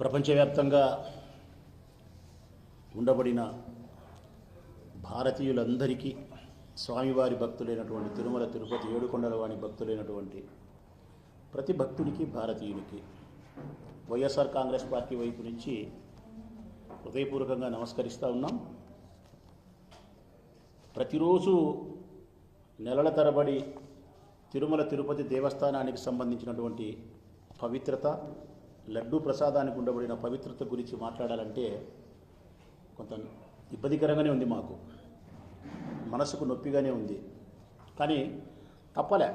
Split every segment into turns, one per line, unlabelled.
ప్రపంచవ్యాప్తంగా ఉండబడిన భారతీయులందరికీ స్వామివారి భక్తులైనటువంటి తిరుమల తిరుపతి ఏడుకొండల వాణి భక్తులైనటువంటి ప్రతి భక్తుడికి భారతీయునికి వైఎస్ఆర్ కాంగ్రెస్ పార్టీ వైపు నుంచి హృదయపూర్వకంగా నమస్కరిస్తూ ఉన్నాం. ప్రతిరోజు నెలల తరబడి తిరుమల తిరుపతి దేవస్థానానికి సంబంధించినటువంటి పవిత్రత లడ్డు ప్రసాదానికి ఉండబడిన పవిత్రత గురించి మాట్లాడాలంటే కొంత ఇబ్బందికరంగానే ఉంది మాకు. మనసుకు నొప్పిగానే ఉంది. కానీ తప్పలే.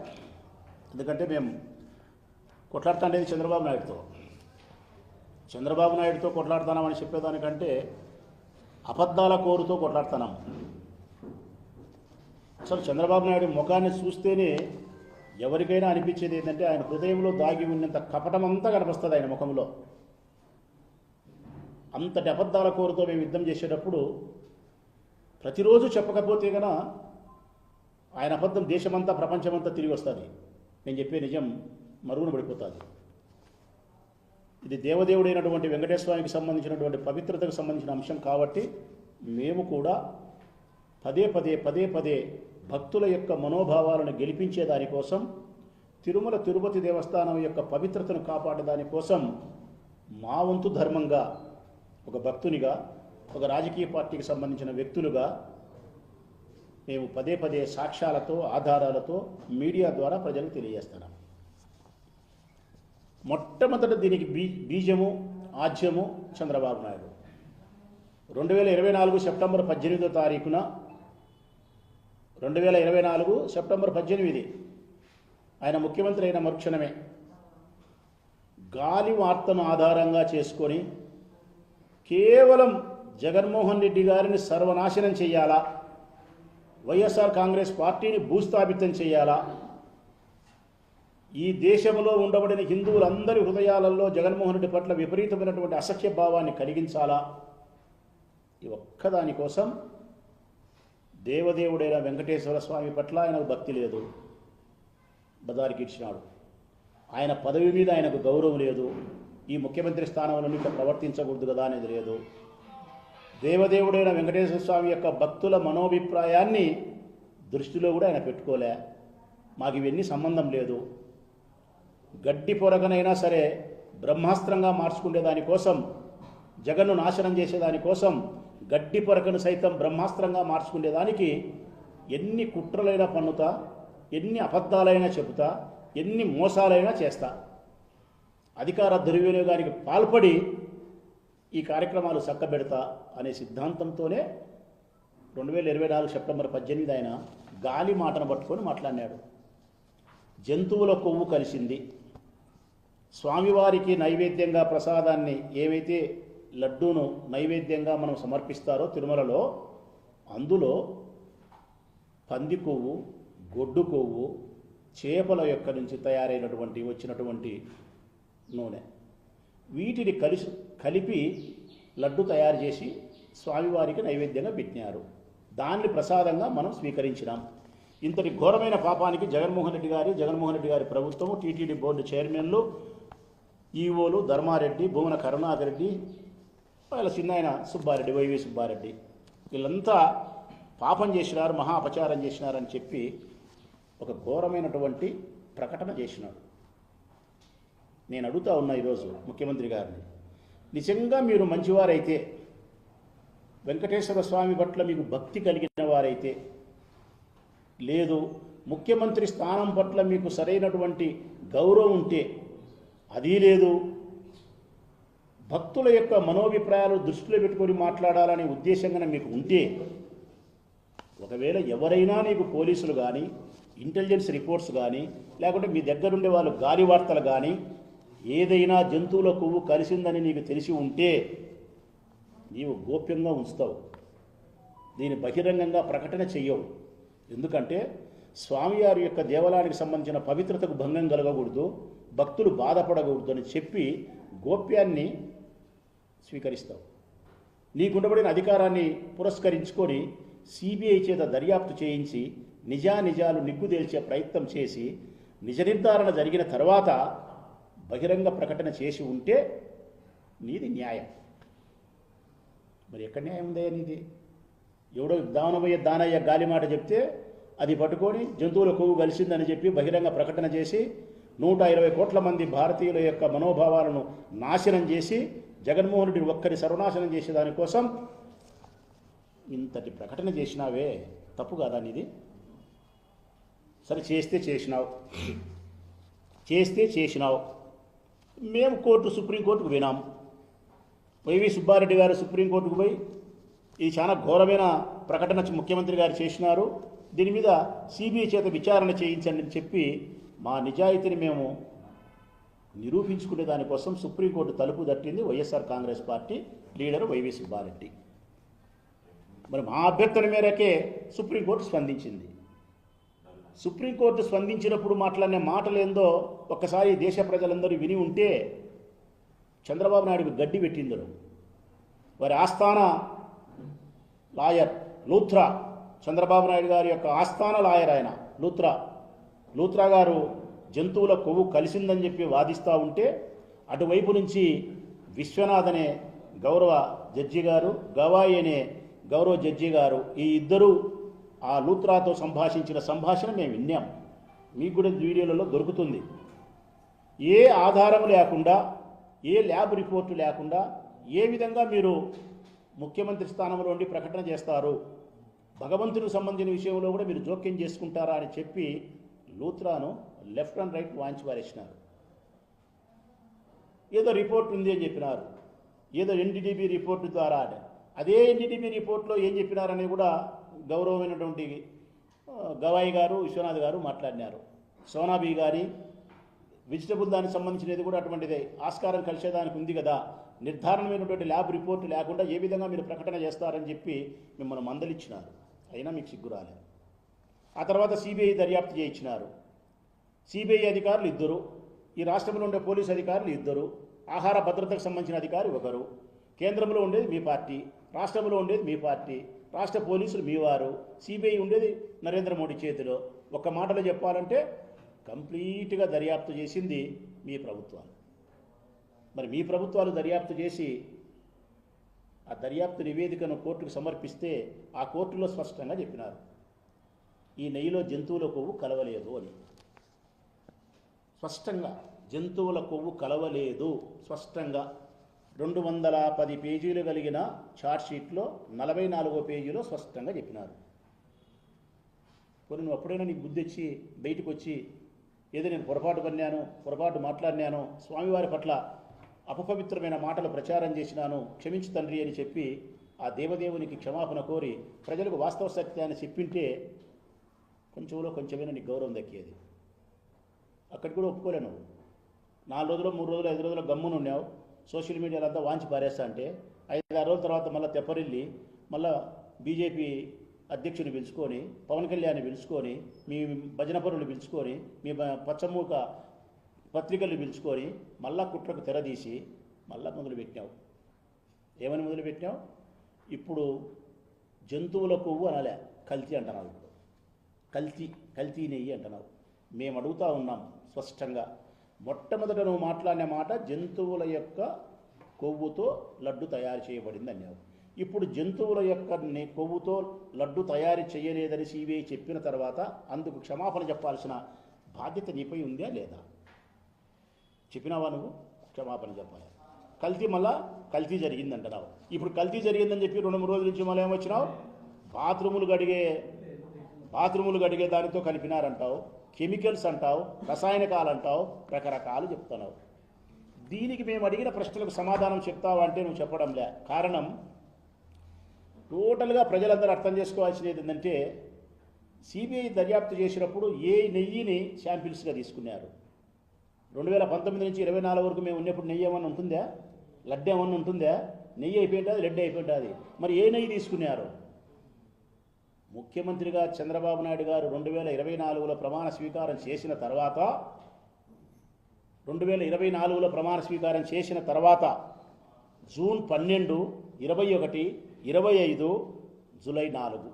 ఎందుకంటే మేము కొట్లాడుతుండేది చంద్రబాబు నాయుడుతో. చంద్రబాబు నాయుడుతో కొట్లాడుతున్నామని చెప్పేదానికంటే అబద్ధాల కోరుతో కొట్లాడుతున్నాం. అసలు చంద్రబాబు నాయుడు ముఖాన్ని చూస్తేనే ఎవరికైనా అనిపించేది ఏంటంటే ఆయన హృదయంలో దాగి ఉన్నంత కపటం అంతా కనిపిస్తుంది ఆయన ముఖంలో. అంతటి అబద్ధాల కోరుతో మేము యుద్ధం చేసేటప్పుడు ప్రతిరోజు చెప్పకపోతే గన ఆయన అబద్ధం దేశమంతా ప్రపంచమంతా తిరిగి వస్తుంది. నేను చెప్పే నిజం మరుగున పడిపోతుంది. ఇది దేవదేవుడైనటువంటి వెంకటేశ్వరానికి సంబంధించినటువంటి పవిత్రతకు సంబంధించిన అంశం కాబట్టి మేము కూడా పదే పదే పదే పదే భక్తుల యొక్క మనోభావాలను గెలిపించే దానికోసం తిరుమల తిరుపతి దేవస్థానం యొక్క పవిత్రతను కాపాడే దానికోసం మా వంతు ధర్మంగా ఒక భక్తునిగా ఒక రాజకీయ పార్టీకి సంబంధించిన వ్యక్తులుగా మేము పదే పదే సాక్ష్యాలతో ఆధారాలతో మీడియా ద్వారా ప్రజలకు తెలియజేస్తున్నాం. మొట్టమొదట దీనికి బీ బీజము ఆజ్యము చంద్రబాబు నాయుడు. రెండు వేల ఇరవై నాలుగు సెప్టెంబర్ పద్దెనిమిదో తారీఖున రెండు వేల ఇరవై నాలుగు సెప్టెంబర్ పద్దెనిమిది. ఆయన ముఖ్యమంత్రి అయిన మరుక్షణమే. గాలి వార్తను ఆధారంగా చేసుకొని కేవలం జగన్మోహన్ రెడ్డి గారిని సర్వనాశనం చేయాలా? వైఎస్ఆర్ కాంగ్రెస్ పార్టీని భూస్థాపితం చేయాలా? ఈ దేశంలో ఉండబడిన హిందువులందరి హృదయాలలో జగన్మోహన్ రెడ్డి పట్ల విపరీతమైనటువంటి అసఖ్య భావాన్ని కలిగించాలా? ఈ ఒక్కదాని కోసం దేవదేవుడైన వెంకటేశ్వర స్వామి పట్ల ఆయనకు భక్తి లేదు. బదారికి ఇచ్చినాడు. ఆయన పదవి మీద ఆయనకు గౌరవం లేదు. ఈ ముఖ్యమంత్రి స్థానంలో ఇట్లా ప్రవర్తించకూడదు కదా అనేది లేదు. దేవదేవుడైన వెంకటేశ్వర స్వామి యొక్క భక్తుల మనోభిప్రాయాన్ని దృష్టిలో కూడా ఆయన పెట్టుకోలే. మాకు ఇవన్నీ సంబంధం లేదు. గడ్డి పొరగనైనా సరే బ్రహ్మాస్త్రంగా మార్చుకునే దానికోసం జగన్ను నాశనం చేసేదానికోసం గడ్డి పొరకను సైతం బ్రహ్మాస్త్రంగా మార్చుకునేదానికి ఎన్ని కుట్రలైనా పన్నుతా ఎన్ని అబద్ధాలైనా చెబుతా ఎన్ని మోసాలైనా చేస్తా. అధికార దుర్వినియోగానికి పాల్పడి ఈ కార్యక్రమాలు చక్కబెడతా అనే సిద్ధాంతంతోనే రెండు వేల ఇరవై నాలుగు సెప్టెంబర్ పద్దెనిమిది ఆయన గాలి మాటను పట్టుకొని మాట్లాడినాడు. జంతువుల కొవ్వు కలిసింది. స్వామివారికి నైవేద్యంగా ప్రసాదాన్ని ఏవైతే లడ్డూను నైవేద్యంగా మనం సమర్పిస్తారో తిరుమలలో అందులో పంది కొవ్వు గొడ్డు కొవ్వు చేపల యొక్క నుంచి తయారైనటువంటి వచ్చినటువంటి నూనె. వీటిని కలిసి కలిపి లడ్డు తయారు చేసి స్వామివారికి నైవేద్యంగా పెట్టినారు. దాన్ని ప్రసాదంగా మనం స్వీకరించినాం. ఇంతటి ఘోరమైన పాపానికి జగన్మోహన్ రెడ్డి గారి జగన్మోహన్ రెడ్డి గారి ప్రభుత్వం టీటీడీ బోర్డు చైర్మన్లు ఈఓలు ధర్మారెడ్డి భూమన కరుణాకర్ రెడ్డి వాళ్ళ చిన్నాయన సుబ్బారెడ్డి వైవి సుబ్బారెడ్డి. వీళ్ళంతా పాపం చేసినారు మహా అపచారం చేసినారని చెప్పి ఒక ఘోరమైనటువంటి ప్రకటన చేసినాడు. నేను అడుగుతా ఉన్నా ఈరోజు ముఖ్యమంత్రి గారిని నిజంగా మీరు మంచివారైతే వెంకటేశ్వర స్వామి పట్ల మీకు భక్తి కలిగిన వారైతే లేదు ముఖ్యమంత్రి స్థానం పట్ల మీకు సరైనటువంటి గౌరవం ఉంటే అది లేదు భక్తుల యొక్క మనోభిప్రాయాలు దృష్టిలో పెట్టుకొని మాట్లాడాలనే ఉద్దేశంగా మీకు ఉంటే ఒకవేళ ఎవరైనా నీకు పోలీసులు కానీ ఇంటెలిజెన్స్ రిపోర్ట్స్ కానీ లేకుంటే మీ దగ్గరుండే వాళ్ళు గాలి వార్తలు కానీ ఏదైనా జంతువుల కొవ్వు కలిసిందని నీకు తెలిసి ఉంటే నీవు గోప్యంగా ఉంచుతావు. దీని బహిరంగంగా ప్రకటన చెయ్యవు. ఎందుకంటే స్వామివారి యొక్క దేవాలయానికి సంబంధించిన పవిత్రతకు భంగం కలగకూడదు భక్తులు బాధపడకూడదు అని చెప్పి గోప్యాన్ని స్వీకరిస్తావు నీకుండబడిన అధికారాన్ని పురస్కరించుకొని సిబిఐ చేత దర్యాప్తు చేయించి నిజానిజాలు నిగ్గుదేల్చే ప్రయత్నం చేసి నిజ నిర్ధారణ జరిగిన తర్వాత బహిరంగ ప్రకటన చేసి ఉంటే నీది న్యాయం. మరి ఎక్కడ న్యాయం ఉందయ్యా నీది? ఎవడో దానమయ్య దానయ్య గాలి మాట చెప్తే అది పట్టుకొని జంతువుల కొవ్వు కలిసిందని చెప్పి బహిరంగ ప్రకటన చేసి నూట ఇరవై కోట్ల మంది భారతీయుల యొక్క మనోభావాలను నాశనం చేసి జగన్మోహన్ రెడ్డి ఒక్కరి సర్వనాశనం చేసేదానికోసం ఇంతటి ప్రకటన చేసినావే తప్పు కాదా నీది? సరే చేస్తే చేసినావు. చేస్తే చేసినావు. మేము కోర్టు సుప్రీంకోర్టుకు పోయినాం. వైవి సుబ్బారెడ్డి గారు సుప్రీంకోర్టుకు పోయి ఇది చాలా ఘోరమైన ప్రకటన ముఖ్యమంత్రి గారు చేసినారు. దీని మీద సిబిఐ చేత విచారణ చేయించండి అని చెప్పి మా నిజాయితీని మేము నిరూపించుకునే దానికోసం సుప్రీంకోర్టు తలుపు తట్టింది YSR Congress party leader YV Subbareddy. మరి మా అభ్యర్థన మేరకే సుప్రీంకోర్టు స్పందించింది. సుప్రీంకోర్టు స్పందించినప్పుడు మాట్లాడిన మాటలు ఏందో ఒక్కసారి దేశ ప్రజలందరూ విని ఉంటే చంద్రబాబు నాయుడుకు గడ్డి పెట్టిందరు. వారి ఆస్థాన లాయర్ లూథ్రా చంద్రబాబు నాయుడు గారి యొక్క ఆస్థాన లాయర్ ఆయన లూత్రా. లూత్రా గారు జంతువుల కొవ్వు కలిసిందని చెప్పి వాదిస్తూ ఉంటే అటువైపు నుంచి విశ్వనాథ్ అనే గౌరవ జడ్జి గారు గవాయి అనే గౌరవ జడ్జి గారు ఈ ఇద్దరు ఆ లూత్రాతో సంభాషించిన సంభాషణ మేము విన్నాం. మీకు కూడా వీడియోలలో దొరుకుతుంది. ఏ ఆధారం లేకుండా ఏ ల్యాబ్ రిపోర్టు లేకుండా ఏ విధంగా మీరు ముఖ్యమంత్రి స్థానంలో ఉండి ప్రకటన చేస్తారు భగవంతునికి సంబంధించిన విషయంలో కూడా మీరు జోక్యం చేసుకుంటారా అని చెప్పి లూత్రాను లెఫ్ట్ అండ్ రైట్ వాంచి పారేసినారు ఏదో రిపోర్ట్ ఉంది అని చెప్పినారు. ఏదో ఎన్డీడీబీ రిపోర్టు ద్వారా అదే ఎన్డీడీబీ రిపోర్ట్లో ఏం చెప్పినారని కూడా గౌరవమైనటువంటి గవాయి గారు విశ్వనాథ్ గారు మాట్లాడినారు. సోనాబీ గారి వెజిటబుల్ దానికి సంబంధించినది కూడా అటువంటిదే. ఆస్కారం కలిసేదానికి ఉంది కదా. నిర్ధారణమైనటువంటి ల్యాబ్ రిపోర్ట్ లేకుండా ఏ విధంగా మీరు ప్రకటన చేస్తారని చెప్పి మిమ్మల్ని మందలిచ్చినారు. అయినా మీకు సిగ్గు రాలేదు. ఆ తర్వాత సిబిఐ దర్యాప్తు చేయించినారు. సిబిఐ అధికారులు ఇద్దరు ఈ రాష్ట్రంలో ఉండే పోలీసు అధికారులు ఇద్దరు ఆహార భద్రతకు సంబంధించిన అధికారి ఒకరు. కేంద్రంలో ఉండేది మీ పార్టీ రాష్ట్రంలో ఉండేది మీ పార్టీ రాష్ట్ర పోలీసులు మీ వారు సిబిఐ ఉండేది నరేంద్ర మోడీ చేతిలో. ఒక మాటలో చెప్పాలంటే కంప్లీట్గా దర్యాప్తు చేసింది మీ ప్రభుత్వాలు. మరి మీ ప్రభుత్వాలు దర్యాప్తు చేసి ఆ దర్యాప్తు నివేదికను కోర్టుకు సమర్పిస్తే ఆ కోర్టులో స్పష్టంగా చెప్పినారు. ఈ నెయ్యిలో జంతువుల కొవ్వు కలవలేదు అని. స్పష్టంగా. జంతువుల కొవ్వు కలవలేదు. స్పష్టంగా. రెండు వందల పది పేజీలు కలిగిన షీట్లో నలభై నాలుగో పేజీలో స్పష్టంగా చెప్పినారు. కొన్ని నువ్వు అప్పుడైనా నీకు బుద్ధి వచ్చి బయటకు వచ్చి ఏదో నేను పొరపాటు పన్నాను పొరపాటు మాట్లాడినాను స్వామివారి పట్ల అపపవిత్రమైన మాటలు ప్రచారం చేసినాను క్షమించు తండ్రి అని చెప్పి ఆ దేవదేవునికి క్షమాపణ కోరి ప్రజలకు వాస్తవ సత్యాన్ని చెప్పింటే కొంచెంలో కొంచెమైనా నీకు గౌరవం దక్కేది. అక్కడికి కూడా ఒప్పుకోలే నువ్వు. నాలుగు రోజులు మూడు రోజులు ఐదు రోజులు గమ్మున ఉన్నావు. సోషల్ మీడియాలో అంతా వాంచి పారేస్తా అంటే ఐదు ఆరు రోజుల తర్వాత మళ్ళీ తెప్పరిల్లి మళ్ళా బీజేపీ అధ్యక్షుని పిలుచుకొని పవన్ కళ్యాణ్ని పిలుచుకొని మీ భజన పరులు పిలుచుకొని మీ పచ్చమూక పత్రికలు పిలుచుకొని మళ్ళా కుట్రకు తెరదీసి మళ్ళా మొదలుపెట్టావు ఏమని మొదలుపెట్టావు ఇప్పుడు జంతువుల కొవ్వు అనలే. కల్తీ అంటున్నావు ఇప్పుడు. కల్తీ కల్తీ నెయ్యి అంటున్నావు. మేము అడుగుతా ఉన్నాం స్పష్టంగా. మొట్టమొదట నువ్వు మాట్లాడిన మాట జంతువుల యొక్క కొవ్వుతో లడ్డు తయారు చేయబడింది అన్నావు. ఇప్పుడు జంతువుల యొక్క కొవ్వుతో లడ్డు తయారు చేయలేదని సిబిఐ చెప్పిన తర్వాత అందుకు క్షమాపణ చెప్పాల్సిన బాధ్యత నీపై ఉందా లేదా? చెప్పినావా నువ్వు? క్షమాపణ చెప్పాలి. కల్తీ మళ్ళా కల్తీ జరిగిందంటున్నావు. ఇప్పుడు కల్తీ జరిగిందని చెప్పి రెండు మూడు రోజుల నుంచి మళ్ళీ ఏమొచ్చినావు? బాత్రూములు గడిగే బాత్రూములు గడిగే దానితో కలిపినారంటావు. కెమికల్స్ అంటావు రసాయనకాలు అంటావు రకరకాలు చెప్తున్నావు. దీనికి మేము అడిగిన ప్రశ్నలకు సమాధానం చెప్తావు అంటే నువ్వు చెప్పడం లే. కారణం టోటల్గా ప్రజలందరూ అర్థం చేసుకోవాల్సింది ఏంటంటే సిబిఐ దర్యాప్తు చేసినప్పుడు ఏ నెయ్యిని శాంపిల్స్గా తీసుకున్నారు? రెండు వేల పంతొమ్మిది నుంచి ఇరవై నాలుగు వరకు మేము ఉన్నప్పుడు నెయ్యి ఏమన్నా ఉంటుందా? లడ్డు ఏమన్నా ఉంటుందా? నెయ్యి అయిపోయింటుంది లడ్డు అయిపోయింటుంది మరి ఏ నెయ్యి తీసుకున్నారు? ముఖ్యమంత్రిగా చంద్రబాబు నాయుడు గారు రెండు వేల ఇరవై నాలుగులో ప్రమాణ స్వీకారం చేసిన తర్వాత రెండు వేల ఇరవై నాలుగులో ప్రమాణ స్వీకారం చేసిన తర్వాత జూన్ పన్నెండు ఇరవై ఒకటి ఇరవై ఐదు జూలై నాలుగు.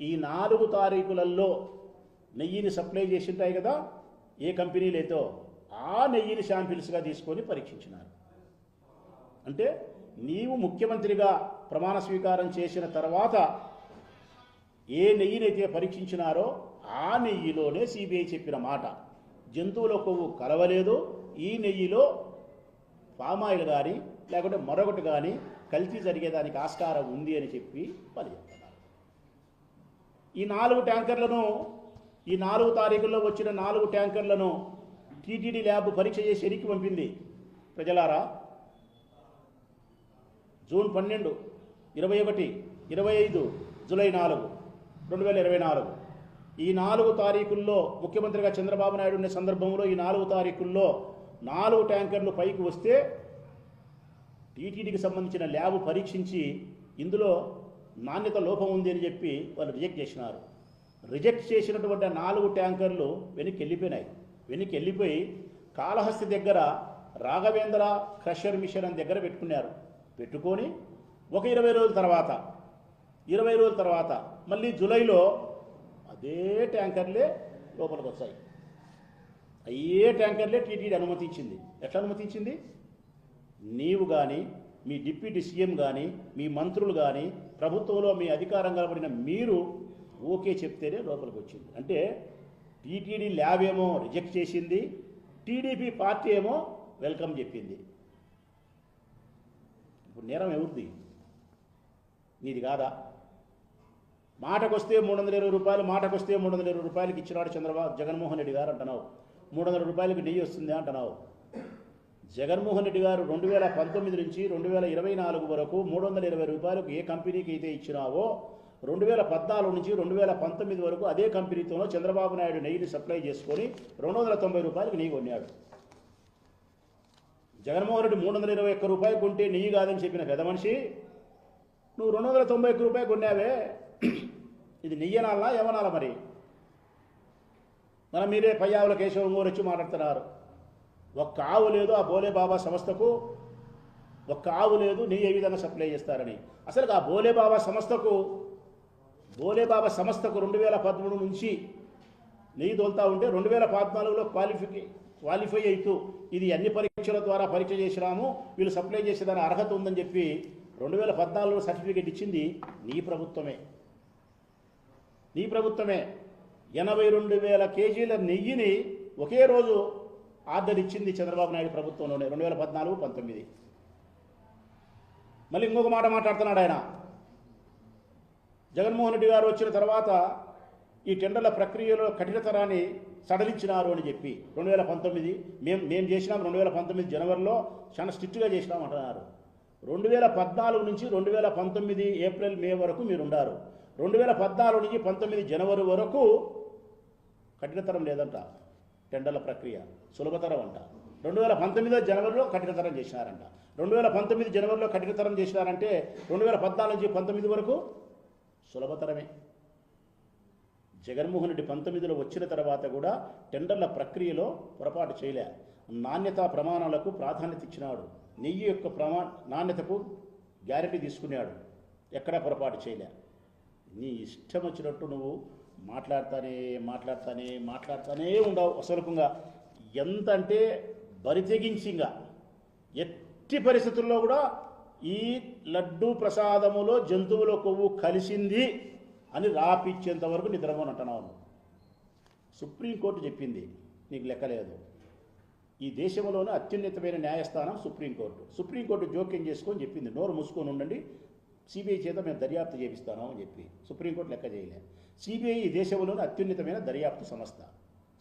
ఈ నాలుగు తారీఖులలో నెయ్యిని సప్లై చేసి ఉంటాయి కదా ఏ కంపెనీలైతో ఆ నెయ్యిని శాంపిల్స్గా తీసుకొని పరీక్షించినారు. అంటే నీవు ముఖ్యమంత్రిగా ప్రమాణ స్వీకారం చేసిన తర్వాత ఏ నెయ్యినైతే పరీక్షించినారో ఆ నెయ్యిలోనే సిబిఐ చెప్పిన మాట. జంతువుల కొవ్వు కలవలేదు ఈ నెయ్యిలో పామాయిల్ కానీ లేకుంటే మరొకటి కానీ కల్తీ జరిగేదానికి ఆస్కారం ఉంది అని చెప్పి వాళ్ళు చెప్తున్నారు. ఈ నాలుగు ట్యాంకర్లను ఈ నాలుగు తారీఖుల్లో వచ్చిన నాలుగు ట్యాంకర్లను టీటీడీ ల్యాబ్ పరీక్ష చేసి ఎరికి పంపింది? ప్రజలారా జూన్ పన్నెండు ఇరవై ఒకటి ఇరవై ఐదు జూలై నాలుగు. రెండు వేల ఇరవై నాలుగు. ఈ నాలుగు తారీఖుల్లో ముఖ్యమంత్రిగా చంద్రబాబు నాయుడు ఉన్న సందర్భంలో ఈ నాలుగు తారీఖుల్లో నాలుగు ట్యాంకర్లు పైకి వస్తే టీటీడీకి సంబంధించిన ల్యాబ్ పరీక్షించి ఇందులో నాణ్యత లోపం ఉంది అని చెప్పి వాళ్ళు రిజెక్ట్ చేసినారు. రిజెక్ట్ చేసినటువంటి నాలుగు ట్యాంకర్లు వెనక్కి వెళ్ళిపోయినాయి. వెనక్కి వెళ్ళిపోయి కాళహస్తి దగ్గర రాఘవేంద్ర క్రషర్ మిషన్ అని దగ్గర పెట్టుకున్నారు. పెట్టుకొని ఒక ఇరవై రోజుల తర్వాత ఇరవై రోజుల తర్వాత మళ్ళీ జూలైలో అదే ట్యాంకర్లే లోపలికి వచ్చాయి అయ్యే ట్యాంకర్లే టీటీడీ అనుమతించింది. ఎట్లా అనుమతించింది? నీవు కానీ మీ డిప్యూటీ సీఎం కానీ మీ మంత్రులు కానీ ప్రభుత్వంలో మీ అధికారం కలబడిన మీరు ఓకే చెప్తేనే లోపలికి వచ్చింది అంటే టీటీడీ ల్యాబ్ ఏమో రిజెక్ట్ చేసింది టీడీపీ పార్టీ ఏమో వెల్కమ్ చెప్పింది. ఇప్పుడు నేరం ఎవరిది? నీది కాదా? మాటకొస్తే మూడు వందల ఇరవై రూపాయలు మాటకొస్తే మూడు వందల ఇరవై రూపాయలకి ఇచ్చినాడు చంద్రబాబు జగన్మోహన్ రెడ్డి గారు అంటున్నావు. మూడు వందల రూపాయలకి నెయ్యి వస్తుంది అంటున్నావు. జగన్మోహన్ రెడ్డి గారు రెండు వేల పంతొమ్మిది నుంచి రెండు వేల ఇరవై నాలుగు వరకు మూడు వందల ఇరవై రూపాయలకు ఏ కంపెనీకి అయితే ఇచ్చినావో రెండు వేల పద్నాలుగు నుంచి రెండు వేల పంతొమ్మిది వరకు అదే కంపెనీతోనో చంద్రబాబు నాయుడు నెయ్యిని సప్లై చేసుకొని రెండు వందల తొంభై రూపాయలకి నెయ్యి కొన్నాడు. జగన్మోహన్ రెడ్డి మూడు వందల ఇరవై ఒక్క రూపాయలు కొంటే నెయ్యి కాదని చెప్పిన పెద్ద మనిషి నువ్వు రెండు వందల తొంభై ఒక్క రూపాయలు కొన్నావే ఇది నెయ్యనాలా యవనాల మరి? మన మీరే పయ్యావుల కేశవం గారు వచ్చి మాట్లాడుతున్నారు. ఒక్క ఆవు లేదు ఆ బోలే బాబా సంస్థకు ఒక్క ఆవు లేదు నీ ఏ విధంగా సప్లై చేస్తారని. అసలు ఆ బోలే బాబా సంస్థకు బోలే బాబా సంస్థకు రెండు వేల పదమూడు నుంచి నెయ్యి తోలుతా ఉంటే రెండు వేల పద్నాలుగులో క్వాలిఫికే క్వాలిఫై అవుతూ ఇది అన్ని పరీక్షల ద్వారా పరీక్ష చేసినాము వీళ్ళు సప్లై చేసేదాని అర్హత ఉందని చెప్పి రెండు వేల పద్నాలుగులో సర్టిఫికేట్ ఇచ్చింది నీ ప్రభుత్వమే. నీ ప్రభుత్వమే. ఎనభై రెండు వేల కేజీల నెయ్యిని ఒకే రోజు ఆర్డర్ ఇచ్చింది చంద్రబాబు నాయుడు ప్రభుత్వంలోనే రెండు వేల పద్నాలుగు పంతొమ్మిది. మళ్ళీ ఇంకొక మాట మాట్లాడుతున్నాడు ఆయన. జగన్మోహన్ రెడ్డి గారు వచ్చిన తర్వాత ఈ టెండర్ల ప్రక్రియలో కఠినతరాన్ని సడలించినారు అని చెప్పి రెండు వేల పంతొమ్మిది మేము మేము చేసినాం రెండు వేల పంతొమ్మిది జనవరిలో చాలా స్ట్రిక్ట్గా చేసినాం అంటున్నారు. రెండు వేల పద్నాలుగు నుంచి రెండు వేల పంతొమ్మిది ఏప్రిల్ మే వరకు మీరు ఉండారు. రెండు వేల పద్నాలుగు నుంచి పంతొమ్మిది జనవరి వరకు కఠినతరం లేదంట టెండర్ల ప్రక్రియ సులభతరం అంట. రెండు వేల పంతొమ్మిదో జనవరిలో కఠినతరం చేసినారంట. రెండు వేల పంతొమ్మిది జనవరిలో కఠినతరం చేసినారంటే రెండు వేల పద్నాలుగు నుంచి పంతొమ్మిది వరకు సులభతరమే. జగన్మోహన్ రెడ్డి పంతొమ్మిదిలో వచ్చిన తర్వాత కూడా టెండర్ల ప్రక్రియలో పొరపాటు చేయలే. నాణ్యతా ప్రమాణాలకు ప్రాధాన్యత ఇచ్చినాడు. నెయ్యి యొక్క ప్రమా నాణ్యతకు గ్యారెంటీ తీసుకున్నాడు. ఎక్కడా పొరపాటు చేయలే. నీ ఇష్టం వచ్చినట్టు నువ్వు మాట్లాడతానే మాట్లాడతానే మాట్లాడుతూనే ఉండవు. అసలుకంగా ఎంత అంటే బరితెగించింగా ఎట్టి పరిస్థితుల్లో కూడా ఈ లడ్డు ప్రసాదములో జంతువుల కొవ్వు కలిసింది అని రాపిచ్చేంత వరకు నిద్రపోనంటున్నావు నువ్వు. సుప్రీంకోర్టు చెప్పింది నీకు లెక్కలేదు ఈ దేశంలోనే అత్యున్నతమైన న్యాయస్థానం సుప్రీంకోర్టు. సుప్రీంకోర్టు జోక్యం చేసుకొని చెప్పింది నోరు మూసుకొని ఉండండి. సిబిఐ చేత మేము దర్యాప్తు చేపిస్తాను అని చెప్పి సుప్రీంకోర్టు లెక్క చేయలే. సిబిఐ ఈ దేశంలోనే అత్యున్నతమైన దర్యాప్తు సంస్థ.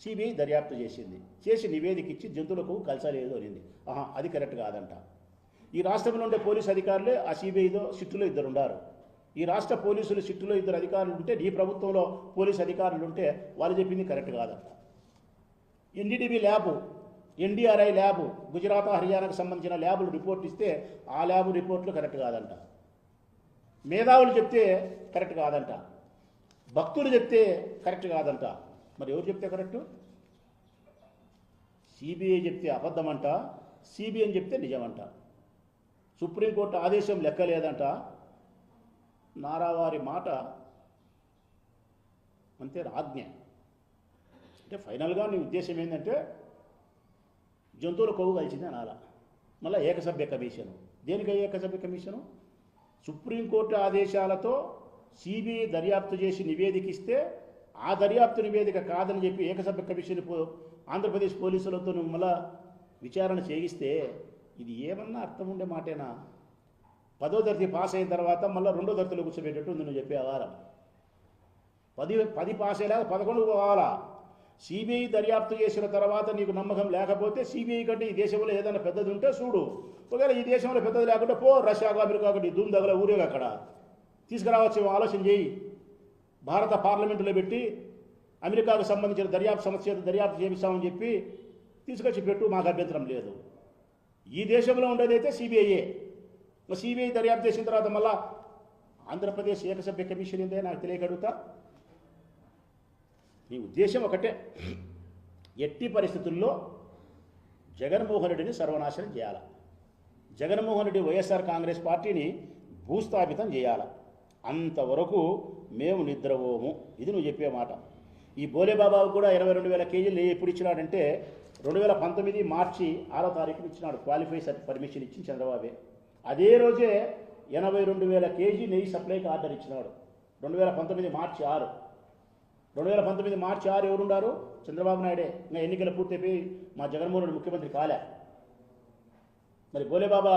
సిబిఐ దర్యాప్తు చేసింది. చేసి నివేదిక ఇచ్చి జంతువులకు కలిసలేదు అనింది. ఆహా అది కరెక్ట్ కాదంట. ఈ రాష్ట్రంలో ఉండే పోలీసు అధికారులే ఆ సిబిఐలో సిట్టులో ఇద్దరు ఉన్నారు ఈ రాష్ట్ర పోలీసులు సిట్టులో ఇద్దరు అధికారులు ఉంటే నీ ప్రభుత్వంలో పోలీసు అధికారులు ఉంటే వాళ్ళు చెప్పింది కరెక్ట్ కాదంట. NDDB lab NDRI lab Gujarat హర్యానాకు సంబంధించిన ల్యాబులు రిపోర్ట్ ఇస్తే ఆ ల్యాబ్ రిపోర్ట్లు కరెక్ట్ కాదంట. మేధావులు చెప్తే కరెక్ట్ కాదంట. భక్తులు చెప్తే కరెక్ట్ కాదంట. మరి ఎవరు చెప్తే కరెక్ట్? సిబిఐ చెప్తే అబద్ధమంట. సిబిఐ చెప్తే నిజమంట. సుప్రీంకోర్టు ఆదేశం లెక్కలేదంట. నారావారి మాట అంతే ఆజ్ఞ. అంటే ఫైనల్గా నీ ఉద్దేశం ఏంటంటే జంతువుల కొవ్వు కలిసింది అనాల. మళ్ళీ ఏకసభ్య కమిషను. దేనికి ఏకసభ్య కమిషను? సుప్రీంకోర్టు ఆదేశాలతో సిబిఐ దర్యాప్తు చేసి నివేదిక ఇస్తే ఆ దర్యాప్తు నివేదిక కాదని చెప్పి ఏకసభ్య కమిషన్ పో- ఆంధ్రప్రదేశ్ పోలీసులతో మళ్ళా విచారణ చేయిస్తే ఇది ఏమన్నా అర్థం ఉండే మాటేనా? పదో తరగతి పాస్ అయిన తర్వాత మళ్ళీ రెండో తరగతిలో కూర్చోబెట్టేట్టు ఉంది నువ్వు చెప్పే ఆధారం పది పది పాస్ అయ్యేలాగా పదకొండు కావాలా సిబిఐ దర్యాప్తు చేసిన తర్వాత నీకు నమ్మకం లేకపోతే సిబిఐ కంటే ఈ దేశంలో ఏదైనా పెద్దది ఉంటే చూడు. ఒకవేళ ఈ దేశంలో పెద్దది లేకుంటే పో రష్యాకు అమెరికా ఒకటి ధూమ్ దగ్గర ఊరేగా అక్కడ. తీసుకురావచ్చు ఆలోచన చేయి భారత పార్లమెంటులో పెట్టి అమెరికాకు సంబంధించిన దర్యాప్తు సమస్య దర్యాప్తు చేపిస్తామని చెప్పి తీసుకొచ్చి పెట్టు మాకు అభ్యంతరం లేదు. ఈ దేశంలో ఉండేదైతే సిబిఐఏ సిబిఐ దర్యాప్తు చేసిన తర్వాత మళ్ళా ఆంధ్రప్రదేశ్ ఏకసభ్య కమిషన్ ఏందే? నాకు తెలియక అడుగుతా. నీ ఉద్దేశం ఒకటే. ఎట్టి పరిస్థితుల్లో జగన్మోహన్ రెడ్డిని సర్వనాశనం చేయాలి? జగన్మోహన్ రెడ్డి వైఎస్ఆర్ కాంగ్రెస్ పార్టీని భూస్థాపితం చేయాలి? అంతవరకు మేము నిద్రపోము. ఇది నువ్వు చెప్పే మాట. ఈ బోలేబాబాకు కూడా ఇరవై రెండు వేల కేజీలు ఎప్పుడు ఇచ్చినాడంటే రెండు వేల పంతొమ్మిది మార్చి ఆరో తారీఖున ఇచ్చినాడు. క్వాలిఫై సర్ పర్మిషన్ ఇచ్చి చంద్రబాబే. అదే రోజే ఎనభై రెండు వేల కేజీ నెయ్యి సప్లైకి ఆర్డర్ ఇచ్చినాడు. రెండు వేల పంతొమ్మిది మార్చి ఆరు. రెండు వేల పంతొమ్మిది మార్చి ఆరు ఎవరున్నారు చంద్రబాబు నాయుడే. ఇంకా ఎన్నికలు పూర్తయిపోయి మా జగన్మోహన్ రెడ్డి ముఖ్యమంత్రి కాలే. మరి బోలేబాబా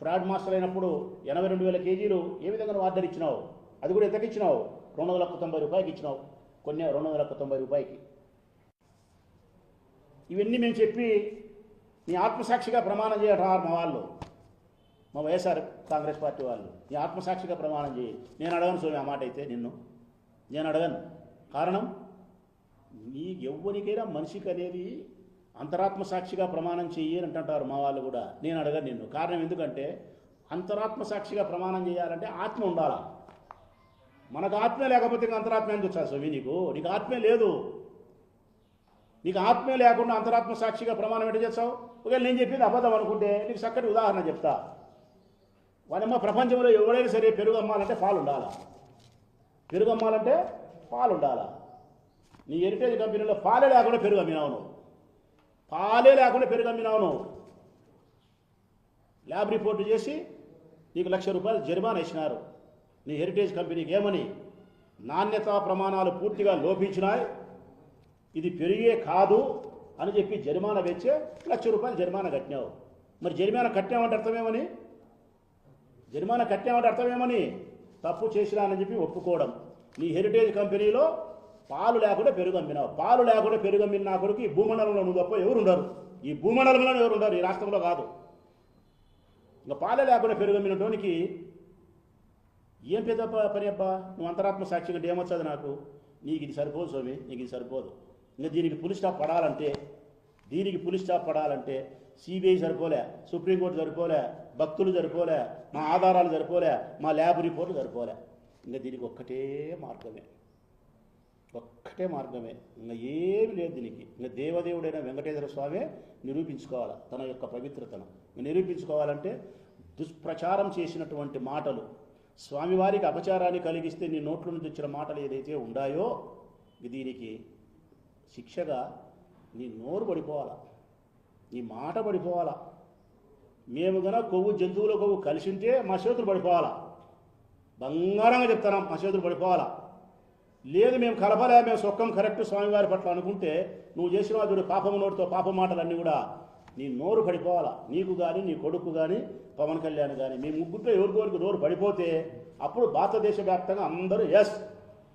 ఫ్రాడ్ మాస్టర్ అయినప్పుడు ఎనభై రెండు వేల కేజీలు ఏ విధంగా నువ్వు ఆర్డర్ ఇచ్చినావు అది కూడా ఎంతకి ఇచ్చినావు రెండు వందల తొంభై రూపాయకి ఇచ్చినావు. కొన్ని రెండు వందల తొంభై రూపాయకి. ఇవన్నీ మేము చెప్పి నీ ఆత్మసాక్షిగా ప్రమాణం చేయటారు మా వాళ్ళు. మా వైఎస్ఆర్ కాంగ్రెస్ పార్టీ వాళ్ళు. నీ ఆత్మసాక్షిగా ప్రమాణం చేయి. నేను అడగను సో ఆ మాట అయితే నిన్ను. నేను అడగను. కారణం నీ ఎవ్వరికైనా మనిషికి అనేది అంతరాత్మ సాక్షిగా ప్రమాణం చెయ్యి అని అంటుంటారు మా వాళ్ళు కూడా. నేను అడగను నిన్ను. కారణం ఎందుకంటే అంతరాత్మ సాక్షిగా ప్రమాణం చేయాలంటే ఆత్మ ఉండాలా? మనకు ఆత్మే లేకపోతే ఇంకా అంతరాత్మ ఎందుకు వచ్చా స్వామి నీకు? నీకు ఆత్మే లేదు. నీకు ఆత్మే లేకుండా అంతరాత్మ సాక్షిగా ప్రమాణం ఎట్ట చేస్తావు? ఒకవేళ నేను చెప్పింది అబద్ధం అనుకుంటే నీకు చక్కటి ఉదాహరణ చెప్తా. వానమ్మ ప్రపంచంలో ఎవరైనా సరే పెరుగు అమ్మాలంటే పాలు ఉండాలా? పెరుగు అమ్మాలంటే పాలు ఉండాలా నీ హెరిటేజ్ కంపెనీలో పాలే లేకుండా పెరుగు అమ్మినావును. పాలే లేకుండా పెరుగు అమ్మినావును. ల్యాబ్ రిపోర్ట్ చేసి నీకు లక్ష రూపాయలు జరిమానా ఇచ్చినారు. నీ హెరిటేజ్ కంపెనీకి ఏమని? నాణ్యతా ప్రమాణాలు పూర్తిగా లోపించినాయి. ఇది పెరిగే కాదు అని చెప్పి జరిమానా వెచ్చే లక్ష రూపాయలు జరిమానా కట్టినావు. మరి జరిమానా కట్టామంటే అర్థమేమని? జరిమానా కట్టామంటే అర్థమేమని? తప్పు చేసినానని చెప్పి ఒప్పుకోవడం. నీ హెరిటేజ్ కంపెనీలో పాలు లేకుండా పెరుగు అమ్మినావు పాలు లేకుండా పెరుగు అమ్మిన నా కొడుకు ఈ భూమండలంలో నువ్వు తప్ప ఎవరు ఉండరు ఈ భూమండలంలో ఎవరు ఉండరు ఈ రాష్ట్రంలో కాదు. ఇంకా పాలే లేకుండా పెరుగు అమ్మినటోనికి ఏం పెద్ద పని అబ్బా? నువ్వు అంతరాత్మ సాక్షిగా ఏమొచ్చదు నాకు? నీకు ఇది సరిపోదు స్వామి నీకు ఇది సరిపోదు. ఇంకా దీనికి పులి స్టాప్ పడాలంటే దీనికి పులి స్టాప్ పడాలంటే సిబిఐ సరిపోలే సుప్రీంకోర్టు సరిపోలే భక్తులు సరిపోలే మా ఆధారాలు సరిపోలే మా ల్యాబ్ రిపోర్ట్లు సరిపోలే. ఇంకా దీనికి ఒక్కటే మార్గమే. ఒక్కటే మార్గమే. ఇంకా ఏమి లేదు దీనికి. ఇంకా దేవదేవుడైన వెంకటేశ్వర స్వామి నిరూపించుకోవాలి? తన యొక్క పవిత్రతను. నిరూపించుకోవాలంటే దుష్ప్రచారం చేసినటువంటి మాటలు స్వామివారికి అపచారాన్ని కలిగిస్తే నీ నోట్ల నుంచి వచ్చిన మాటలు ఏదైతే ఉన్నాయో దీనికి శిక్షగా నీ నోరు పడిపోవాలా? నీ మాట పడిపోవాలా? మేము గన కొవ్వు జంతువుల కొవ్వు కలిసి ఉంటే మా చేతులు పడిపోవాలా? బంగారంగా చెప్తాను మా చేతులు పడిపోవాలా? లేదు మేము కలపలే మేము సొక్కం కరెక్ట్ స్వామివారి పట్ల అనుకుంటే నువ్వు చేసిన వాడు పాపం నోటితో పాప మాటలన్నీ కూడా నీ నోరు పడిపోవాలా? నీకు కానీ నీ కొడుకు కానీ పవన్ కళ్యాణ్ కానీ మీ ముగ్గురితో ఎవరికోరికి నోరు పడిపోతే అప్పుడు భారతదేశ వ్యాప్తంగా అందరూ ఎస్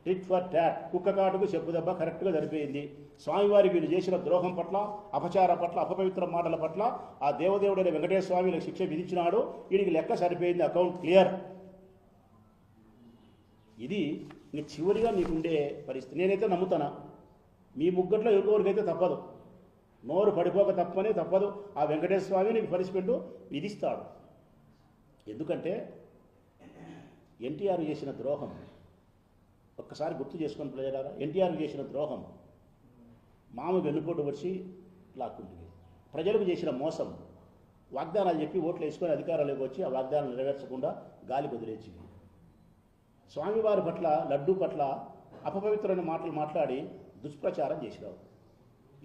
టిట్ ఫర్ ట్యాట్ కుక్క కాటుకు చెప్పు దెబ్బ కరెక్ట్గా సరిపోయింది. స్వామివారి వీళ్ళు చేసిన ద్రోహం పట్ల అపచారం పట్ల అపపవిత్ర మాటల పట్ల ఆ దేవదేవుడైన వెంకటేశ్వర స్వామి శిక్ష విధించినాడు. వీడికి లెక్క సరిపోయింది అకౌంట్ క్లియర్. ఇది ఇంక చివరిగా మీకుండే పరిస్థితి. నేనైతే నమ్ముతానా? మీ ముగ్గట్లో ఎవరికైతే తప్పదు నోరు పడిపోక తప్పనే తప్పదు ఆ వెంకటేశ్వర స్వామి నీకు పనిష్మెంట్ విధిస్తాడు. ఎందుకంటే ఎన్టీఆర్ చేసిన ద్రోహం ఒక్కసారి గుర్తు చేసుకొని ప్రజలారా ఎన్టీఆర్ చేసిన ద్రోహం మామ వెన్నుపోటు వచ్చి లాక్కుంటుంది. ప్రజలకు చేసిన మోసం వాగ్దానాలు చెప్పి ఓట్లు వేసుకొని అధికారంలోకి వచ్చి ఆ వాగ్దానాలు నెరవేర్చకుండా గాలి కుదిరేచింది స్వామివారి పట్ల లడ్డూ పట్ల అపవిత్రమైన మాటలు మాట్లాడి దుష్ప్రచారం చేసినావు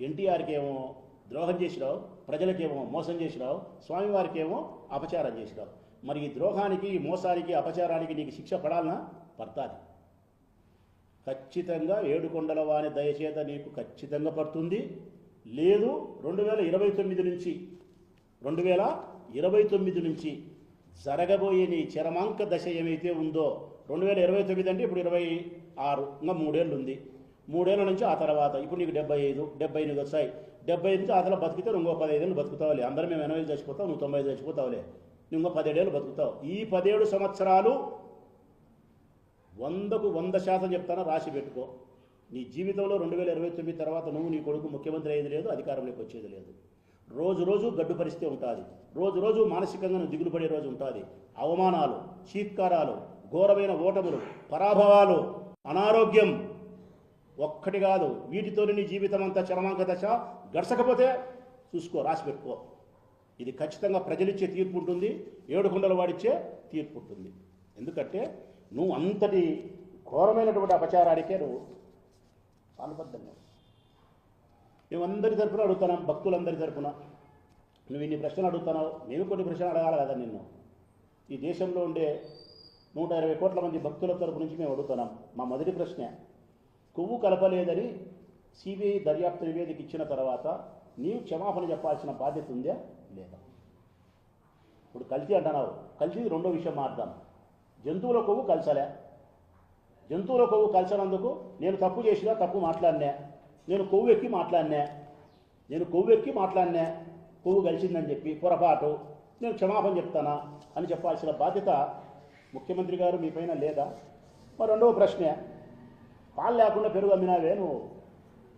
ఎన్టీఆర్కి ఏమో ద్రోహం చేసినావు ప్రజలకేమో మోసం చేసినావు స్వామివారికేమో అపచారం చేసినావు మరి ఈ ద్రోహానికి ఈ మోసానికి అపచారానికి నీకు శిక్ష పడాలనా? పడతాది. ఖచ్చితంగా ఏడుకొండల వాని దయచేత నీకు ఖచ్చితంగా పడుతుంది. లేదు రెండు వేల ఇరవై తొమ్మిది నుంచి రెండు వేల ఇరవై తొమ్మిది నుంచి జరగబోయే నీ చరమాంక దశ ఏమైతే ఉందో రెండు వేల ఇరవై తొమ్మిది అంటే ఇప్పుడు ఇరవై ఆరు ఇంకా మూడేళ్ళు ఉంది మూడేళ్ళ నుంచి ఆ తర్వాత ఇప్పుడు నీకు డెబ్బై ఐదు డెబ్బై ఎనిమిది వచ్చాయి. డెబ్బై నుంచి అతను బతికితే నువ్వు ఇంకో పదహైదేళ్ళు బతుకుతావులే. అందరం మేము ఎనభై చచ్చిపోతావు నువ్వు తొంభై చచ్చిపోతావులే. నువ్వు ఇంకో పదిహేడేళ్ళు బతుకుతావు. ఈ పదిహేడు సంవత్సరాలు వందకు వంద శాతం చెప్తాను? రాసి పెట్టుకో. నీ జీవితంలో రెండు వేల ఇరవై తొమ్మిది తర్వాత నువ్వు నీ కొడుకు ముఖ్యమంత్రి అయ్యేది లేదు అధికారంలోకి వచ్చేది లేదు. రోజు రోజు గడ్డు పరిస్థితి ఉంటుంది. రోజు రోజు మానసికంగా నువ్వు దిగులు పడే రోజు ఉంటుంది. అవమానాలు చీత్కారాలు ఘోరమైన ఓటములు పరాభవాలు అనారోగ్యం ఒక్కటి కాదు. వీటితోనే నీ జీవితం అంతా చరమాంక దశ. గడచకపోతే చూసుకో రాసి పెట్టుకో. ఇది ఖచ్చితంగా ప్రజలిచ్చే తీర్పు ఉంటుంది ఏడుకొండల వాడిచ్చే తీర్పు ఉంటుంది. ఎందుకంటే నువ్వు అంతటి ఘోరమైనటువంటి అపచారానికే నువ్వు పాల్పడ్డావు. మేమందరి తరపున అడుగుతున్నాం భక్తులందరి తరపున. నువ్వు ఇన్ని ప్రశ్నలు అడుగుతున్నావు నేను కొన్ని ప్రశ్నలు అడగాలి కదా నిన్ను. ఈ దేశంలో ఉండే నూట ఇరవై కోట్ల మంది భక్తుల తరపు నుంచి మేము అడుగుతున్నాం. మా మొదటి ప్రశ్న కొవ్వు కలపలేదని సిబిఐ దర్యాప్తు నివేదిక ఇచ్చిన తర్వాత నీవు క్షమాపణ చెప్పాల్సిన బాధ్యత ఉందా? లేదా? ఇప్పుడు కల్తీ అంటున్నావు. కల్తీ రెండో విషయం మాట్లాడదాం. జంతువుల కొవ్వు కలసలే. జంతువుల కొవ్వు కలిసినందుకు నేను తప్పు చేసినా తప్పు మాట్లాడినా. నేను కొవ్వు ఎక్కి మాట్లాడినా. నేను కొవ్వు ఎక్కి మాట్లాడినా. కొవ్వు కలిసిందని చెప్పి పొరపాటు. నేను క్షమాపణ చెప్తానా అని చెప్పాల్సిన బాధ్యత ముఖ్యమంత్రి గారు మీ పైన లేదా? మరి రెండవ ప్రశ్న పాలు లేకుండా పెరుగు అమ్మినావే నువ్వు?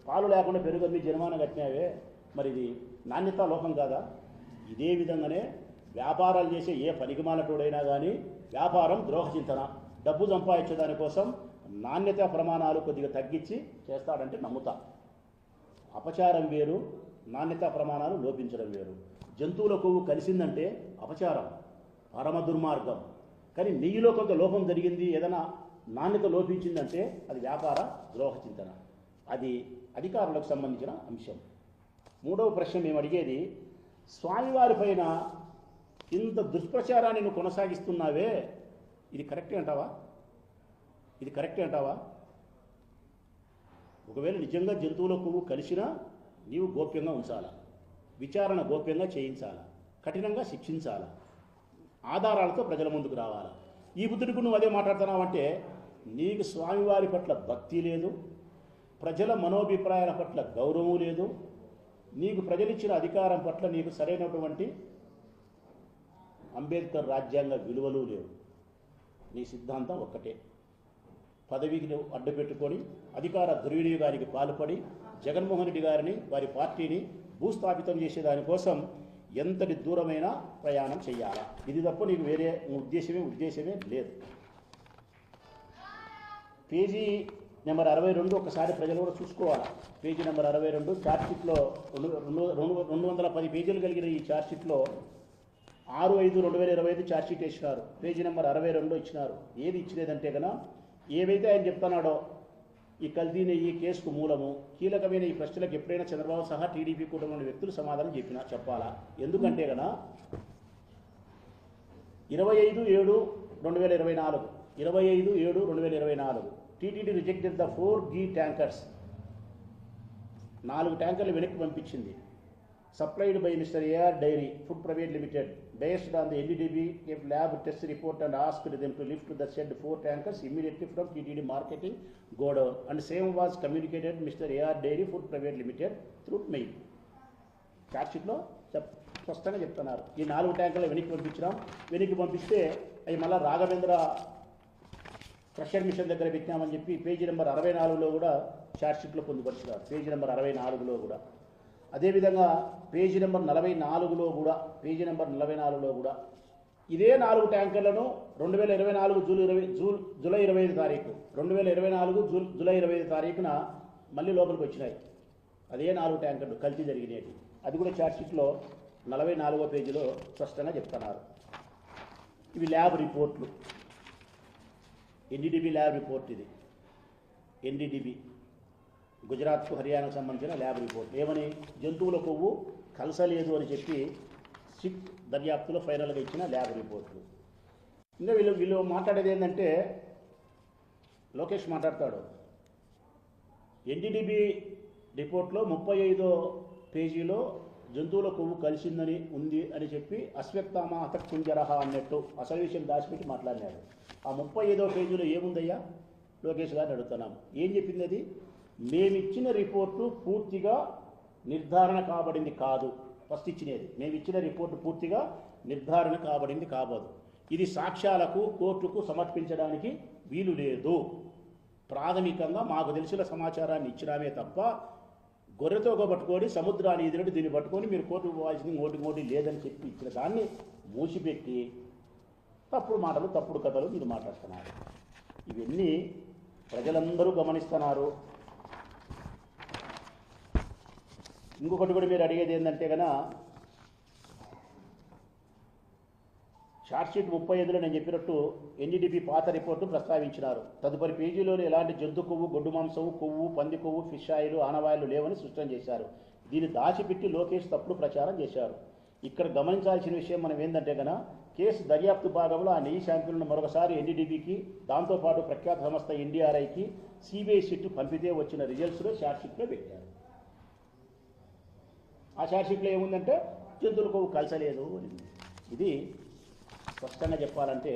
పాలు లేకుండా పెరుగు అమ్మి జరిమానా కట్టినావే? మరి ఇది నాణ్యత లోపం కాదా? ఇదే విధంగానే వ్యాపారాలు చేసే ఏ పనికిమాలటోడైనా కానీ వ్యాపారం ద్రోహచింతన డబ్బు సంపాదించే దానికోసం నాణ్యత ప్రమాణాలు కొద్దిగా తగ్గించి చేస్తాడంటే నమ్ముతా. అపచారం వేరు నాణ్యత ప్రమాణాలు లోపించడం వేరు. జంతువుల కొవ్వు కలిసిందంటే అపచారం పరమ దుర్మార్గం. కానీ నెయ్యిలో కొంత లోపం జరిగింది ఏదైనా నాణ్యత లోపించిందంటే అది వ్యాపార ద్రోహ చింతన. అది అధికారులకు సంబంధించిన అంశం. మూడవ ప్రశ్న మేము అడిగేది స్వామివారిపైన ఇంత దుష్ప్రచారాన్ని నువ్వు కొనసాగిస్తున్నావే? ఇది కరెక్టే అంటావా? ఇది కరెక్టే అంటావా? ఒకవేళ నిజంగా జంతువుల కొవ్వు కలిసినా నీవు గోప్యంగా ఉంచాలా? విచారణ గోప్యంగా చేయించాలా? కఠినంగా శిక్షించాలా? ఆధారాలతో ప్రజల ముందుకు రావాలి. ఈ బుద్ధుడికి నువ్వు అదే మాట్లాడుతున్నావు అంటే నీకు స్వామివారి పట్ల భక్తి లేదు ప్రజల మనోభిప్రాయాల పట్ల గౌరవం లేదు నీకు ప్రజలిచ్చిన అధికారం పట్ల నీకు సరైనటువంటి అంబేద్కర్ రాజ్యాంగ విలువలు లేవు. నీ సిద్ధాంతం ఒక్కటే. పదవికి అడ్డుపెట్టుకొని అడ్డు పెట్టుకొని అధికార దుర్వినియోగానికి పాల్పడి జగన్మోహన్ రెడ్డి గారిని వారి పార్టీని భూస్థాపితం చేసేదానికోసం ఎంతటి దూరమైన ప్రయాణం చేయాలా ఇది తప్ప నీకు వేరే ఉద్దేశమే ఉద్దేశమే లేదు. పేజీ నెంబర్ అరవై రెండు ఒకసారి ప్రజలు కూడా చూసుకోవాలి? పేజీ నెంబర్ అరవై రెండు చార్జ్షీట్లో రెండు రెండు రెండు రెండు వందల పది పేజీలు కలిగిన ఈ చార్జ్షీట్లో ఆరు ఐదు రెండు వేల ఇరవై ఐదు ఛార్జ్షీట్ వేసినారు. పేజీ నెంబర్ అరవై రెండు ఇచ్చినారు. ఏది ఇచ్చినదంటే కనుక ఏవైతే ఆయన చెప్తున్నాడో ఈ కల్దీనే ఈ కేసుకు మూలము. కీలకమైన ఈ ప్రశ్నలకు ఎప్పుడైనా చంద్రబాబు సహా టీడీపీ కుటుంబంలోని వ్యక్తులు సమాధానం చెప్పినా చెప్పాలా? ఎందుకంటే కదా ఇరవై ఐదు ఏడు రెండు వేల ఇరవై నాలుగు ఇరవై ఐదు ఏడు రెండు వేల ఇరవై నాలుగు TTD rejected the four ghee tankers నాలుగు ట్యాంకర్లు వెనక్కి పంపించింది. Supplied by mister AR dairy food private limited based on the NDDB lab test report and asked them to lift the said four tankers immediately from TTD marketing godown and same was communicated mister AR Dairy food private limited through mail. చార్జ్షీట్లో చెప్ స్పష్టంగా చెప్తున్నారు. ఈ నాలుగు ట్యాంకులు వెనక్కి పంపించినాం. వెనక్కి పంపిస్తే అవి మళ్ళీ రాఘవేంద్ర క్రషర్ మిషన్ దగ్గర పెట్టినామని చెప్పి పేజీ నెంబర్ అరవై నాలుగులో కూడా చార్జ్షీట్లో పొందుపరిచినారు. పేజీ నెంబర్ అరవై నాలుగులో కూడా. అదేవిధంగా పేజీ నెంబర్ నలభై నాలుగులో కూడా పేజీ నెంబర్ నలభై నాలుగులో కూడా ఇదే నాలుగు ట్యాంకర్లను రెండు వేల ఇరవై నాలుగు జూలై ఇరవై జూ జూలై ఇరవై ఐదు తారీఖు రెండు వేల ఇరవై నాలుగు జూ జూలై ఇరవై ఐదు తారీఖున మళ్ళీ లోపలికి వచ్చినాయి. అదే నాలుగు ట్యాంకర్లు కల్తీ జరిగినాయి అది కూడా చార్జ్షీట్లో నలభై నాలుగో పేజీలో స్పష్టంగా చెప్తున్నారు. ఇవి ల్యాబ్ రిపోర్ట్లు. ఎన్డీడీబీ ల్యాబ్ రిపోర్ట్ ఇది. ఎన్డీడీబీ. గుజరాత్కు హర్యానాకు సంబంధించిన ల్యాబ్ రిపోర్ట్. ఏమని? జంతువుల కొవ్వు కలసలేదు అని చెప్పి సిక్ దర్యాప్తులో ఫైనల్గా ఇచ్చిన ల్యాబ్ రిపోర్ట్లు. ఇంకా వీళ్ళు వీళ్ళు మాట్లాడేది ఏంటంటే లోకేష్ మాట్లాడతాడు. ఎన్డీడీబీ రిపోర్ట్లో ముప్పై ఐదో పేజీలో జంతువుల కొవ్వు కలిసిందని ఉంది అని చెప్పి అశ్వత్థామ అతక్కుంజరహ అన్నట్టు అసలు విషయం దాచిపెట్టి మాట్లాడినాడు. ఆ ముప్పై ఐదో పేజీలో ఏముందయ్యా? లోకేష్ గారిని అడుగుతున్నాం. ఏం చెప్పింది అది? మేమిచ్చిన రిపోర్టు పూర్తిగా నిర్ధారణ కాబడింది కాదు. ఫస్ట్ ఇచ్చినది. మేమిచ్చిన రిపోర్టు పూర్తిగా నిర్ధారణ కాబడింది కాబోదు. ఇది సాక్ష్యాలకు కోర్టుకు సమర్పించడానికి వీలు లేదు. ప్రాథమికంగా మాకు తెలిసిన సమాచారాన్ని ఇచ్చినామే తప్ప గొర్రెతో పట్టుకొని సముద్రాన్ని ఎదురటి దీన్ని పట్టుకొని మీరు కోర్టుకు పోవాల్సింది ఓటి ఓటి లేదని చెప్పి ఇచ్చిన దాన్ని మూసిపెట్టి తప్పుడు మాటలు తప్పుడు కథలు మీరు మాట్లాడుతున్నారు. ఇవన్నీ ప్రజలందరూ గమనిస్తున్నారు. ఇంకొకటి కూడా మీరు అడిగేది ఏంటంటే కనుక షార్ట్ షీట్ ముప్పై ఐదులో నేను చెప్పినట్టు ఎన్డీడీపీ పాత రిపోర్టు ప్రస్తావించినారు. తదుపరి పేజీలోని ఎలాంటి జంతు కొవ్వు గొడ్డు మాంసము కొవ్వు పంది కొవ్వు ఫిష్ ఆయిల్ ఆనవాయిలు లేవని స్పష్టం చేశారు. దీన్ని దాచిపెట్టి లోకేష్ తప్పుడు ప్రచారం చేశారు. ఇక్కడ గమనించాల్సిన విషయం మనం ఏంటంటే కన కేసు దర్యాప్తు భాగంలో ఆ నెయ్యి శాంపిల్ను మరొకసారి ఎన్డీడీబీకి దాంతోపాటు ప్రఖ్యాత సంస్థ ఎన్డీఆర్ఐకి సిబిఐ సిట్ పంపితే వచ్చిన రిజల్ట్స్లో షార్ట్షీట్లో పెట్టారు. ఆ షార్ట్షీట్లో ఏముందంటే జంతువులకు కొవ్వు కలసలేదు అని. ఇది స్పష్టంగా చెప్పాలంటే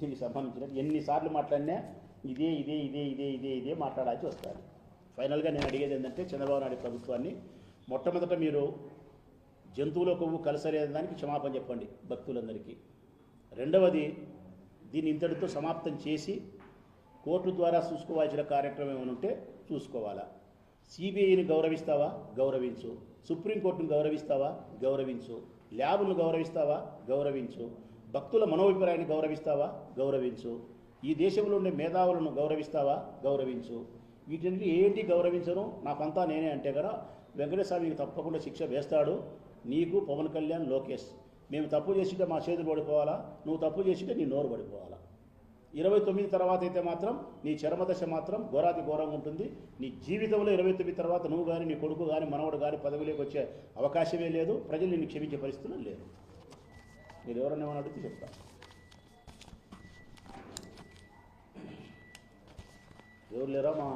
దీనికి సంబంధించిన ఎన్నిసార్లు మాట్లాడినా ఇదే ఇదే ఇదే ఇదే ఇదే ఇదే మాట్లాడాల్సి వస్తుంది. ఫైనల్గా నేను అడిగేది ఏంటంటే చంద్రబాబు నాయుడు ప్రభుత్వాన్ని మొట్టమొదట మీరు జంతువుల కొవ్వు కలసలేదు దానికి క్షమాపణ చెప్పండి భక్తులందరికీ. రెండవది దీన్ని ఇంతటితో సమాప్తం చేసి కోర్టు ద్వారా చూసుకోవాల్సిన కార్యక్రమం ఏమైనా ఉంటే చూసుకోవాలా. సిబిఐని గౌరవిస్తావా? గౌరవించు. సుప్రీంకోర్టును గౌరవిస్తావా? గౌరవించు. ల్యాబులను గౌరవిస్తావా? గౌరవించు. భక్తుల మనోభిప్రాయాన్ని గౌరవిస్తావా? గౌరవించు. ఈ దేశంలో ఉండే మేధావులను గౌరవిస్తావా? గౌరవించు. వీటిని ఏంటి గౌరవించను? నాకంతా నేనే అంటే కదా వెంకటేశ్వరికి తప్పకుండా శిక్ష వేస్తాడు. నీకు పవన్ కళ్యాణ్ లోకేష్. మేము తప్పు చేసింటే మా చేతులు పడిపోవాలా? నువ్వు తప్పు చేసింటే నీ నోరు పడిపోవాలా? ఇరవై తొమ్మిది తర్వాత అయితే మాత్రం నీ చర్మదశ మాత్రం ఘోరాతి ఘోరంగా ఉంటుంది. నీ జీవితంలో ఇరవై తొమ్మిది తర్వాత నువ్వు కానీ నీ కొడుకు కానీ మనవడు కానీ పదవిలోకి వచ్చే అవకాశమే లేదు. ప్రజలు నిన్ను క్షమించే పరిస్థితులు లేదు మీరు ఎవరన్నా ఏమని అడిగితే చెప్తా. ఎవరు లేరా మా